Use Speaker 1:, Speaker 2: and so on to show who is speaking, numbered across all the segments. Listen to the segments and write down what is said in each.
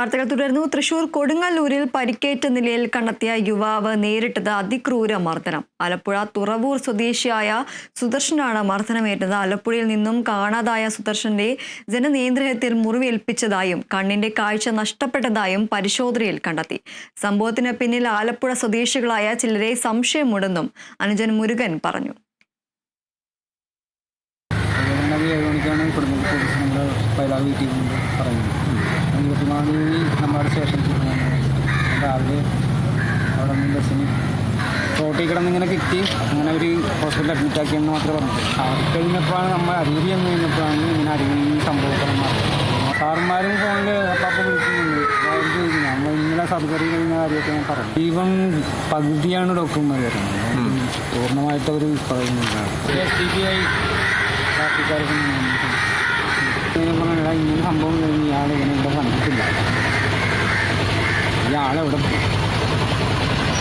Speaker 1: വാർത്തകൾ തുടർന്നു തൃശൂർ കൊടുങ്ങല്ലൂരിൽ പരിക്കേറ്റ നിലയിൽ കണ്ടെത്തിയ യുവാവ് നേരിട്ടത് അതിക്രൂര മർദ്ദനം. ആലപ്പുഴ തുറവൂർ സ്വദേശിയായ സുദർശനാണ് മർദ്ദനമേറ്റത്. ആലപ്പുഴയിൽ നിന്നും കാണാതായ സുദർശന്റെ ജനനിയന്ത്രണത്തിൽ മുറിവേൽപ്പിച്ചതായും കണ്ണിന്റെ കാഴ്ച നഷ്ടപ്പെട്ടതായും പരിശോധനയിൽ കണ്ടെത്തി. സംഭവത്തിന് പിന്നിൽ ആലപ്പുഴ സ്വദേശികളായ ചിലരെ സംശയമുണ്ടെന്നും അനുജൻ മുരുകൻ പറഞ്ഞു.
Speaker 2: പതിനൊന്നര ഏഴ് മണിക്കാണ് കുടുംബ പോലീസ് നമ്മുടെ പൈലാവ് വീട്ടിൽ കൊണ്ട് പറയുന്നത് ഇരുപത്തിനാല് തീയതി നമ്മുടെ സ്റ്റേഷനിൽ രാവിലെ അവിടെ നിന്ന് ബസ്സിന് റോട്ടിൽ കിടന്ന് ഇങ്ങനെ കിട്ടി. അങ്ങനെ ഒരു ഹോസ്പിറ്റലിൽ അഡ്മിറ്റ് ആക്കിയെന്ന് മാത്രമേ പറഞ്ഞു അവർ കഴിഞ്ഞപ്പോഴാണ് നമ്മൾ അരുവി എന്ന് കഴിഞ്ഞപ്പോഴാണ് ഇങ്ങനെ അരുവി ഈ സംഭവമൊക്കെ സാറന്മാരും ഫോണിൽ അപ്പം വിളിക്കുന്നുണ്ട്. നമ്മൾ ഇങ്ങനെ സർജറി കഴിഞ്ഞ കാര്യമൊക്കെ ഞാൻ പറഞ്ഞു. ജീവൻ പകുതിയാണ് ഡോക്ടർമാർ വരുന്നത്. പൂർണമായിട്ട് അവർ പറയുന്നില്ല. പാർട്ടിക്കാർക്ക് പറഞ്ഞാൽ ഇങ്ങനെ സംഭവം കഴിഞ്ഞ് ഇയാൾ ഇങ്ങനെ ഇവിടെ കണ്ടിട്ടില്ല ഇയാളെവിടെ?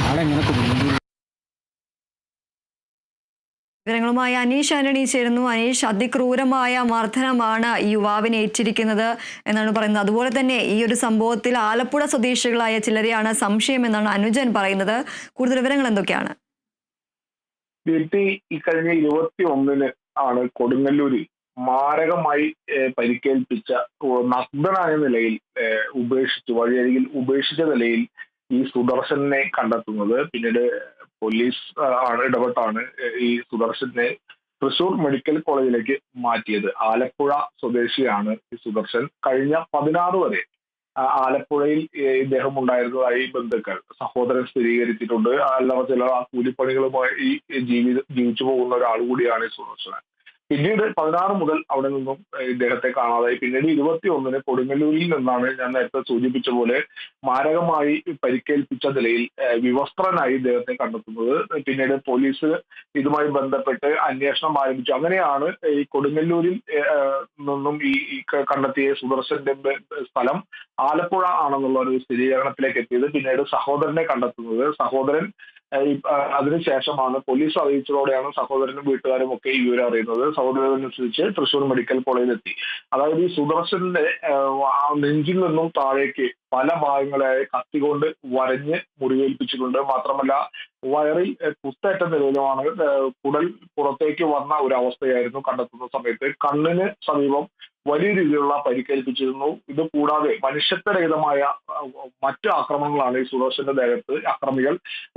Speaker 2: ആളെങ്ങനെ കുടുങ്ങി
Speaker 1: വിവരങ്ങളുമായി അനീഷ് ആന്റണി ചേരുന്നു. അനീഷ് അതിക്രൂരമായ മർദ്ദനമാണ് ഈ യുവാവിനെ ഏറ്റിരിക്കുന്നത് എന്നാണ് പറയുന്നത്. അതുപോലെ തന്നെ ഈ ഒരു സംഭവത്തിൽ ആലപ്പുഴ സ്വദേശികളായ ചിലരെയാണ് സംശയം എന്നാണ് അനുജൻ പറയുന്നത്. കൂടുതൽ വിവരങ്ങൾ എന്തൊക്കെയാണ്?
Speaker 3: ഈ കഴിഞ്ഞ ഇരുപത്തി ഒന്നിന് ആണ് കൊടുങ്ങല്ലൂരിൽ മാരകമായി പരിക്കേൽപ്പിച്ച നഗ്നനായ നിലയിൽ ഉപേക്ഷിച്ചു വഴിയരികിൽ ഉപേക്ഷിച്ച നിലയിൽ ഈ സുദർശനെ കണ്ടെത്തുന്നത്. പിന്നീട് പോലീസ് ആണ് ഇടപെട്ടാണ് ഈ സുദർശനെ തൃശൂർ മെഡിക്കൽ കോളേജിലേക്ക് മാറ്റിയത്. ആലപ്പുഴ സ്വദേശിയാണ് ഈ സുദർശൻ. കഴിഞ്ഞ പതിനാറ് വരെ ആലപ്പുഴയിൽ ഇദ്ദേഹം ഉണ്ടായിരുന്നതായി ബന്ധുക്കൾ സഹോദരൻ സ്ഥിരീകരിച്ചിട്ടുണ്ട്. അല്ലാതെ ചില ആ കൂലിപ്പണികളുമായി ജീവിത ജീവിച്ചു പോകുന്ന ഒരാൾ കൂടിയാണ് ഈ സുദർശനൻ പിന്നീട് പതിനാറ് മുതൽ അവിടെ നിന്നും ഇദ്ദേഹത്തെ കാണാതായി. പിന്നീട് ഇരുപത്തി ഒന്നിന് കൊടുങ്ങല്ലൂരിൽ നിന്നാണ് ഞാൻ നേരത്തെ സൂചിപ്പിച്ച പോലെ മാരകമായി പരിക്കേൽപ്പിച്ച നിലയിൽ വിവസ്ത്രനായി ഇദ്ദേഹത്തെ കണ്ടെത്തുന്നത്. പിന്നീട് പോലീസ് ഇതുമായി ബന്ധപ്പെട്ട് അന്വേഷണം ആരംഭിച്ചു. അങ്ങനെയാണ് ഈ കൊടുങ്ങല്ലൂരിൽ നിന്നും ഈ കണ്ടെത്തിയ സുദർശന്റെ സ്ഥലം ആലപ്പുഴ ആണെന്നുള്ള ഒരു സ്ഥിരീകരണത്തിലേക്ക് എത്തിയത്. പിന്നീട് സഹോദരനെ കണ്ടെത്തുന്നത്. സഹോദരൻ അതിനുശേഷമാണ് പോലീസ് അറിയിച്ചതോടെയാണ് സഹോദരനും വീട്ടുകാരും ഒക്കെ ഈ വിവരം അറിയുന്നത്. സഹോദരനുസരിച്ച് തൃശൂർ മെഡിക്കൽ കോളേജിൽ എത്തി അതായത് ഈ സുദർശന്റെ നെഞ്ചിൽ നിന്നും താഴേക്ക് പല ഭാഗങ്ങളായി കത്തി കൊണ്ട് വരഞ്ഞ് മുറിവേൽപ്പിച്ചിട്ടുണ്ട്. മാത്രമല്ല വയറിൽ കുത്തേറ്റ നിലയിലുമാണ് കുടൽ പുറത്തേക്ക് വന്ന ഒരു അവസ്ഥയായിരുന്നു കണ്ടെത്തുന്ന സമയത്ത്. കണ്ണിന് സമീപം വലിയ രീതിയിലുള്ള പരിക്കേൽപ്പിച്ചിരുന്നു. ഇത് കൂടാതെ മനുഷ്യത്വരഹിതമായ മറ്റു ആക്രമണങ്ങളാണ് ഈ സുദർശന്റെ ദേഹത്ത് അക്രമികൾ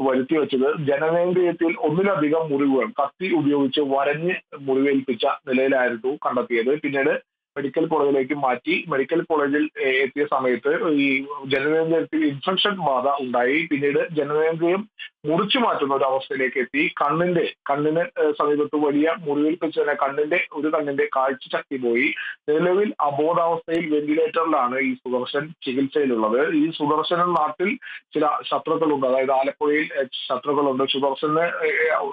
Speaker 3: വരുത്തി വെച്ചത് ജനനേന്ദ്രിയത്തിൽ ഒന്നിലധികം മുറിവുകൾ കത്തി ഉപയോഗിച്ച് വരഞ്ഞ് മുറിവേൽപ്പിച്ച നിലയിലായിരുന്നു കണ്ടെത്തിയത്. പിന്നീട് മെഡിക്കൽ കോളേജിലേക്ക് മാറ്റി. മെഡിക്കൽ കോളേജിൽ എത്തിയ സമയത്ത് ഈ ജനനേന്ദ്രിയത്തിൽ ഇൻഫെക്ഷൻ ബാധ ഉണ്ടായി. പിന്നീട് ജനനേന്ദ്രിയം മുറിച്ചു മാറ്റുന്ന ഒരു അവസ്ഥയിലേക്ക് എത്തി. കണ്ണിന്റെ കണ്ണിന് സമീപത്ത് വലിയ മുറിവേൽപ്പിച്ചതിനെ കണ്ണിന്റെ ഒരു കണ്ണിന്റെ കാഴ്ച ശക്തി പോയി നിലവിൽ അബോധാവസ്ഥയിൽ വെന്റിലേറ്ററിലാണ് ഈ സുദർശൻ ചികിത്സയിലുള്ളത്. ഈ സുദർശന നാട്ടിൽ ചില ശത്രുക്കളുണ്ട്. അതായത് ആലപ്പുഴയിൽ ശത്രുക്കളുണ്ട്. സുദർശന്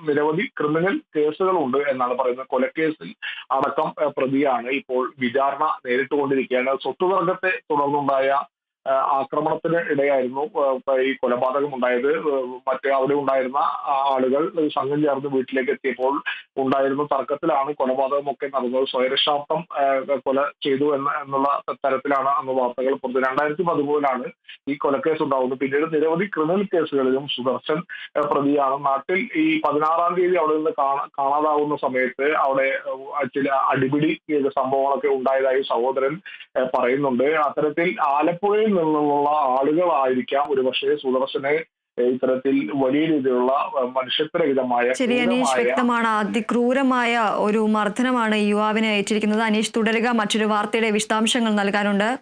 Speaker 3: നിരവധി ക്രിമിനൽ കേസുകളുണ്ട് എന്നാണ് പറയുന്നത്. കൊലക്കേസിൽ അടക്കം പ്രതിയാണ് ഇപ്പോൾ വിചാരണ നേരിട്ടുകൊണ്ടിരിക്കുകയാണ്. സ്വത്തുവർഗത്തെ തുടർന്നുണ്ടായ ആക്രമണത്തിന് ഇടയായിരുന്നു ഈ കൊലപാതകം ഉണ്ടായത് മറ്റേ അവിടെ ഉണ്ടായിരുന്ന ആളുകൾ സംഘം ചേർന്ന് വീട്ടിലേക്ക് എത്തിയപ്പോൾ ഉണ്ടായിരുന്ന തർക്കത്തിലാണ് കൊലപാതകമൊക്കെ നടന്നത്. സ്വയരക്ഷാർത്ഥം കൊല ചെയ്തു എന്ന എന്നുള്ള തരത്തിലാണ് അന്ന് വാർത്തകൾ പുറത്ത് രണ്ടായിരത്തി പതിമൂന്നിലാണ് ഈ കൊലക്കേസ് ഉണ്ടാവുന്നത്. പിന്നീട് നിരവധി ക്രിമിനൽ കേസുകളിലും സുദർശൻ പ്രതിയാണ്. നാട്ടിൽ ഈ പതിനാറാം തീയതി അവിടെ നിന്ന് കാണാ കാണാതാവുന്ന സമയത്ത് അവിടെ ചില അടിപിടി സംഭവങ്ങളൊക്കെ ഉണ്ടായതായി സഹോദരൻ പറയുന്നുണ്ട്. അത്തരത്തിൽ ആലപ്പുഴയിൽ നിന്നുള്ള ആളുകളായിരിക്കാം. ഒരുപക്ഷെ സുദർശനെ ഇത്തരത്തിൽ വലിയ രീതിയിലുള്ള മനുഷ്യത്വരഹിതമായ
Speaker 1: ശരി അനീഷ് വ്യക്തമാണ്. അതിക്രൂരമായ ഒരു മർദ്ദനമാണ് യുവാവിനെ ഏറ്റിരിക്കുന്നത്. അനീഷ് തുടരുക. മറ്റൊരു വാർത്തയുടെ വിശദാംശങ്ങൾ നൽകാനുണ്ട്.